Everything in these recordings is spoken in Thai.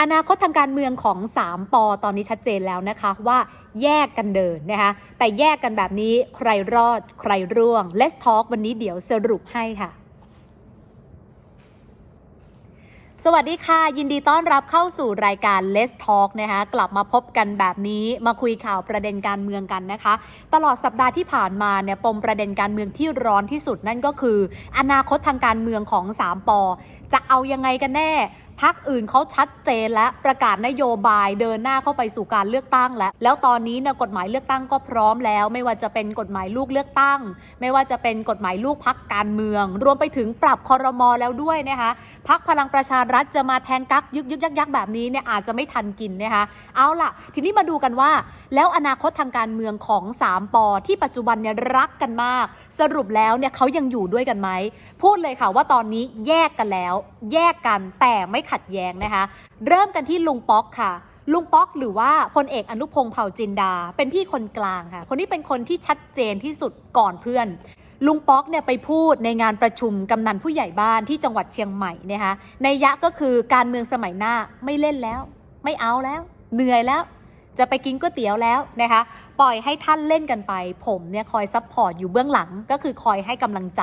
อนาคตทางการเมืองของ 3ปอตอนนี้ชัดเจนแล้วนะคะว่าแยกกันเดินนะคะแต่แยกกันแบบนี้ใครรอดใครร่วง Let's Talk วันนี้เดี๋ยวสรุปให้ค่ะสวัสดีค่ะ ยินดีต้อนรับเข้าสู่รายการ Let's Talk นะคะกลับมาพบกันแบบนี้มาคุยข่าวประเด็นการเมืองกันนะคะ ตลอดสัปดาห์ที่ผ่านมาเนี่ยปมประเด็นการเมืองที่ร้อนที่สุดนั่นก็คือ อนาคตทางการเมืองของ 3ปอ จะเอายังไงกันแน่พักอื่นเขาชัดเจนและประกาศนโยบายเดินหน้าเข้าไปสู่การเลือกตั้งแล้ว แล้วตอนนี้เนี่ยกฎหมายเลือกตั้งก็พร้อมแล้ว ไม่ว่าจะเป็นกฎหมายลูกเลือกตั้ง ไม่ว่าจะเป็นกฎหมายลูกพักการเมือง รวมไปถึงปรับคอรมอแล้วด้วยนะคะพักพลังประชารัฐจะมาแทงกักยึกยึกยักยักแบบนี้เนี่ยอาจจะไม่ทันกินนะคะเอาล่ะ ทีนี้มาดูกันว่า แล้วอนาคตทางการเมืองของ 3ปอที่ปัจจุบันเนี่ยรักกันมาก สรุปแล้วเนี่ยเขายังอยู่ด้วยกันไหมพูดเลยค่ะว่าตอนนี้แยกกันแล้วแยกกันแต่ไม่ขัดแย้งนะคะ เริ่มกันที่ลุงป๊อกค่ะ ลุงป๊อกหรือว่าพลเอกอนุพงศ์เผ่าจินดา เป็นพี่คนกลางค่ะ คนนี้เป็นคนที่ชัดเจนที่สุดก่อนเพื่อน ลุงป๊อกเนี่ยไปพูดในงานประชุมกำนันผู้ใหญ่บ้านที่จังหวัดเชียงใหม่นะคะในยะก็คือการเมืองสมัยหน้าไม่เล่นแล้ว ไม่เอาแล้ว เหนื่อยแล้ว จะไปกินก๋วยเตี๋ยวแล้วนะคะ ปล่อยให้ท่านเล่นกันไป ผมเนี่ยคอยซัพพอร์ตอยู่เบื้องหลังก็คือคอยให้กำลังใจ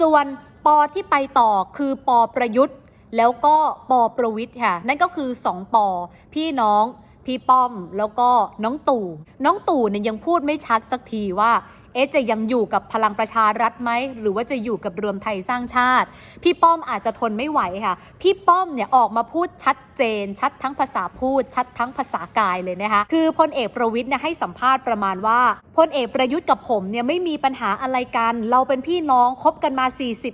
ส่วนปอที่ไปต่อคือปอประยุทธ์ แล้วก็ปอประวิทย์ค่ะ นั่นก็คือ 2 ปอ พี่น้อง พี่ป้อมแล้วก็น้องตู่ น้องตู่เนี่ยยังพูดไม่ชัดสักทีว่า เอ๊ะจะยังอยู่กับพลังประชารัฐไหมหรือว่าจะอยู่กับรวมไทยสร้างชาติ พี่ป้อมอาจจะทนไม่ไหวค่ะ พี่ป้อมเนี่ยออกมาพูดชัดเจน ชัดทั้งภาษาพูด ชัดทั้งภาษากายเลยนะคะคือพลเอกประวิทย์เนี่ยให้สัมภาษณ์ประมาณว่าพลเอกประยุทธ์กับผมเนี่ยไม่มีปัญหาอะไรกัน เราเป็นพี่น้องคบกันมา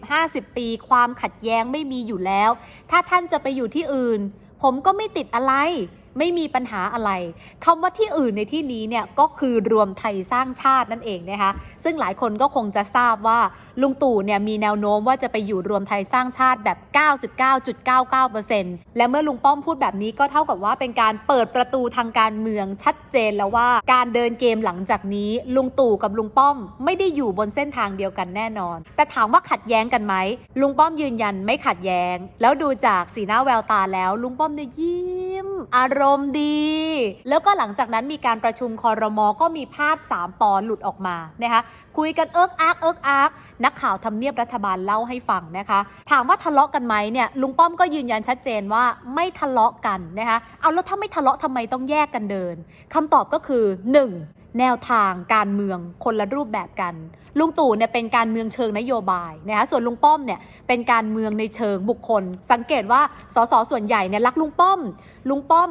40-50 ปี ความขัดแย้งไม่มีอยู่แล้ว ถ้าท่านจะไปอยู่ที่อื่น ผมก็ไม่ติดอะไร ไม่มีปัญหาอะไรคำว่าที่อื่นในที่นี้เนี่ยก็คือรวมไทยสร้างชาตินั่นเองนะคะซึ่งหลายคนก็คงจะทราบว่าลุงตู่เนี่ยมีแนวโน้มว่าจะไปอยู่รวมไทยสร้างชาติแบบ 99.99%และเมื่อลุงป้อมพูดแบบนี้ก็เท่ากับว่าเป็นการเปิดประตูทางการเมืองชัดเจนแล้วว่า การเดินเกมหลังจากนี้ ลุงตู่กับลุงป้อมไม่ได้อยู่บนเส้นทางเดียวกันแน่นอน แต่ถามว่าขัดแย้งกันไหมลุงป้อมยืนยันไม่ขัดแย้ง แล้วดูจากสีหน้าแววตาแล้วลุงป้อมเนี่ยยิ้ม อารมณ์ดี แล้วก็หลังจากนั้นมีการประชุมคอรมอก็มีภาพ 3ปอหลุดออกมานะคะคุยกันเอิกอักเอิกอักนักข่าวทำเนียบรัฐบาลเล่าให้ฟังนะคะ ถามว่าทะเลาะกันไหมเนี่ยลุงป้อมก็ยืนยันชัดเจนว่าไม่ทะเลาะกันนะคะเอาแล้วถ้าไม่ทะเลาะทำไมต้องแยกกันเดินคำตอบก็คือ 1. แนวทางการเมืองคนละรูปแบบกัน ลุงตู่เนี่ยเป็นการเมืองเชิงนโยบายนะคะส่วนลุงป้อมเนี่ยเป็นการเมืองในเชิงบุคคล สังเกตว่าสสส่วนใหญ่เนี่ยรักลุงป้อม ลุงป้อม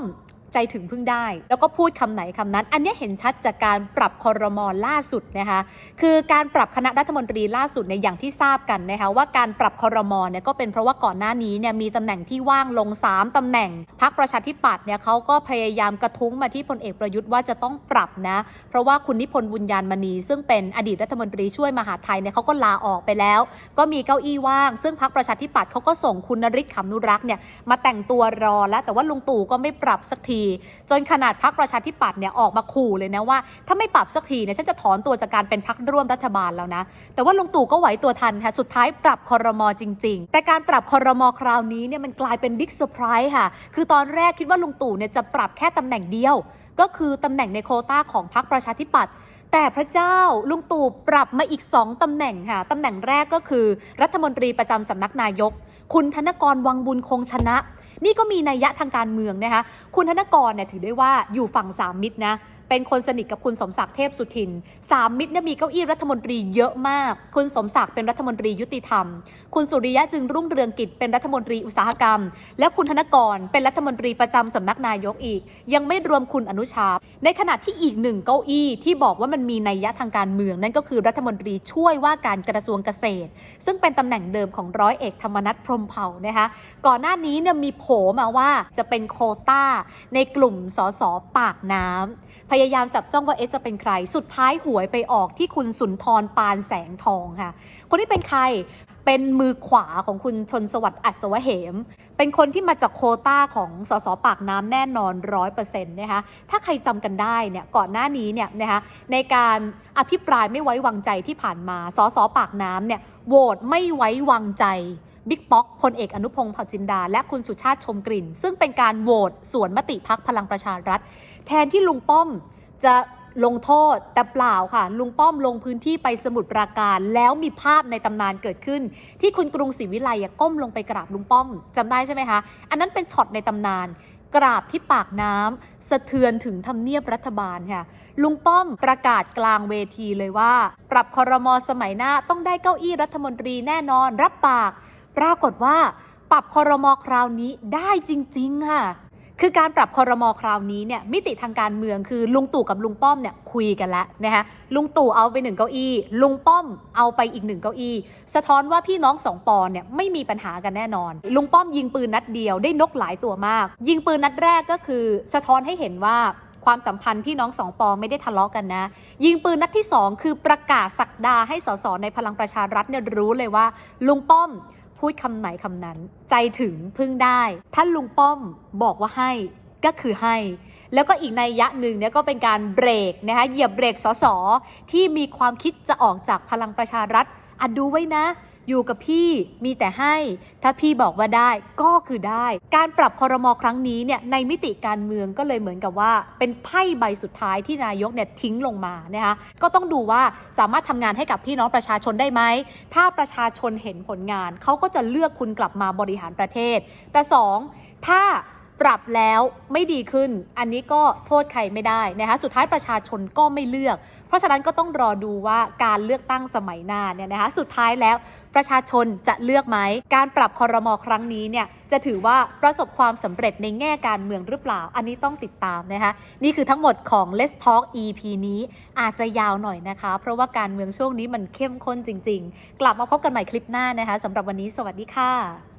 ใจถึงพึ่งได้ แล้วก็พูดคำไหนคำนั้น อันนี้เห็นชัดจากการปรับคอรมอล่าสุดนะคะคือการปรับคณะรัฐมนตรีล่าสุดเนี่ยอย่างที่ทราบกันนะคะว่าการปรับคอรมอเนี่ยก็เป็นเพราะว่าก่อนหน้านี้เนี่ยมีตำแหน่งที่ว่างลง 3ตำแหน่งพักประชาธิปัตย์เนี่ยเขาก็พยายามกระทุ้งมาที่พลเอกประยุทธ์ว่าจะต้องปรับนะเพราะว่าคุณนิพนธ์บุญญาณมณี ซึ่งเป็นอดีตรัฐมนตรีช่วยมหาไทยเนี่ยเขาก็ลาออกไปแล้ว ก็มีเก้าอี้ว่าง ซึ่งพักประชาธิปัตย์เขาก็ส่งคุณนริศขำนุรักษ์เนี่ยมาแต่งตัวรอแล้วแต่ว่าลุงตู่ก็ไม่ปรับสักทีจนขนาดพักประชาธิปัตย์เนี่ยออกมาขู่เลยนะว่า ถ้าไม่ปรับสักทีเนี่ยฉันจะถอนตัวจากการเป็นพักร่วมรัฐบาลแล้วนะ แต่ว่าลุงตู่ก็ไหวตัวทันค่ะสุดท้ายปรับคอรมอจริง ๆ แต่การปรับคอรมอคราวนี้เนี่ยมันกลายเป็นบิ๊กเซอร์ไพรส์ค่ะ คือตอนแรกคิดว่าลุงตู่เนี่ยจะปรับแค่ตำแหน่งเดียว ก็คือตำแหน่งในโควต้าของพักประชาธิปัตย์แต่พระเจ้าลุงตู่ปรับมาอีก 2ตำแหน่งค่ะตำแหน่งแรกก็คือ รัฐมนตรีประจำสำนักนายก คุณธนกรวังบุญคงชนะ นี่ก็มีนัยยะทางการเมืองนะคะ คุณธนกรเนี่ยถือได้ว่าอยู่ฝั่งสามมิตรนะ เป็นคนสนิทกับคุณสมศักดิ์เทพสุทินสามมิตรเนี่ยมีเก้าอี้รัฐมนตรีเยอะมาก คุณสมศักดิ์เป็นรัฐมนตรียุติธรรม คุณสุริยะจึงรุ่งเรืองกิจเป็นรัฐมนตรีอุตสาหกรรม และคุณธนกรเป็นรัฐมนตรีประจำสำนักนายกอีก ยังไม่รวมคุณอนุชา ในขณะที่อีกหนึ่งเก้าอี้ที่บอกว่ามันมีนัยยะทางการเมืองนั่นก็คือรัฐมนตรีช่วยว่าการกระทรวงเกษตร ซึ่งเป็นตำแหน่งเดิมของร้อยเอกธรรมนัฐพรมเผ่านะคะก่อนหน้านี้เนี่ยมีโผมาว่าจะเป็นโคต้าในกลุ่มสสปากน้ำ พยายามจับจ้องว่าเอะจะเป็นใคร สุดท้ายหวยไปออกที่คุณสุนทรปานแสงทองค่ะ คนที่เป็นใครเป็นมือขวาของคุณชนสวัสดิ์อัศวเหม เป็นคนที่มาจากโคต้าของสสปากน้ำแน่นอนร้อยเปอร์เซ็นต์นะคะ ถ้าใครจำกันได้เนี่ยก่อนหน้านี้เนี่ยนะคะในการอภิปรายไม่ไว้วางใจที่ผ่านมาสสปากน้ำเนี่ยโหวตไม่ไว้วางใจ บิ๊กป๊อกพลเอกอนุพงศ์เผ่าจินดา และคุณสุชาติชมกลิ่น ซึ่งเป็นการโหวตสวนมติพักพลังประชารัฐ แทนที่ลุงป้อมจะลงโทษแต่เปล่าค่ะ ลุงป้อมลงพื้นที่ไปสมุทรปราการ แล้วมีภาพในตำนานเกิดขึ้น ที่คุณกรุงศรีวิไลก้มลงไปกราบลุงป้อมจำได้ใช่ไหมคะ อันนั้นเป็นช็อตในตำนาน กราบที่ปากน้ำสะเทือนถึงทำเนียบรัฐบาลค่ะ ลุงป้อมประกาศกลางเวทีเลยว่า ปรับคอรมอสมัยหน้าต้องได้เก้าอี้รัฐมนตรีแน่นอนรับปาก ปรากฏว่าปรับคอรมอคราวนี้ได้จริง ๆ ค่ะ คือการปรับคอรมอคราวนี้เนี่ยมิติทางการเมืองคือลุงตู่กับลุงป้อมเนี่ยคุยกันแล้วนะคะลุงตู่เอาไปหนึ่งเก้าอี้ลุงป้อมเอาไปอีกหนึ่งเก้าอี้ สะท้อนว่าพี่น้องสองปอนเนี่ยไม่มีปัญหากันแน่นอน ลุงป้อมยิงปืนนัดเดียวได้นกหลายตัวมาก ยิงปืนนัดแรกก็คือ สะท้อนให้เห็นว่าความสัมพันธ์พี่น้องสองปอไม่ได้ทะเลาะกันนะ ยิงปืนนัดที่สองคือประกาศสักดาให้สสในพลังประชารัฐเนี่ยรู้เลยว่า ลุงป้อม พูดคำไหนคำนั้น ใจถึงพึ่งได้ ท่านลุงป้อมบอกว่าให้ก็คือให้ แล้วก็อีกในยยะหนึ่งเนี่ยก็เป็นการเบรกนะคะเหยียบเบรกสสที่มีความคิดจะออกจากพลังประชารัฐอะดูไว้นะ อยู่กับพี่มีแต่ให้ ถ้าพี่บอกว่าได้ก็คือได้ การปรับคอรมอครั้งนี้เนี่ยในมิติการเมืองก็เลยเหมือนกับว่า เป็นไพ่ใบสุดท้ายที่นายกเนี่ยทิ้งลงมานะคะก็ต้องดูว่าสามารถทำงานให้กับพี่น้องประชาชนได้ไหม ถ้าประชาชนเห็นผลงาน เขาก็จะเลือกคุณกลับมาบริหารประเทศ แต่สองถ้า ปรับแล้วไม่ดีขึ้น อันนี้ก็โทษใครไม่ได้นะคะ สุดท้ายประชาชนก็ไม่เลือก เพราะฉะนั้นก็ต้องรอดูว่าการเลือกตั้งสมัยหน้าเนี่ยนะคะ สุดท้ายแล้วประชาชนจะเลือกไหม การปรับคอรมอครั้งนี้เนี่ยจะถือว่าประสบความสำเร็จในแง่การเมืองหรือเปล่า อันนี้ต้องติดตามนะคะ นี่คือทั้งหมดของ Let's Talk EP นี้อาจจะยาวหน่อยนะคะ เพราะว่าการเมืองช่วงนี้มันเข้มข้นจริง ๆ กลับมาพบกันใหม่คลิปหน้านะคะสำหรับวันนี้สวัสดีค่ะ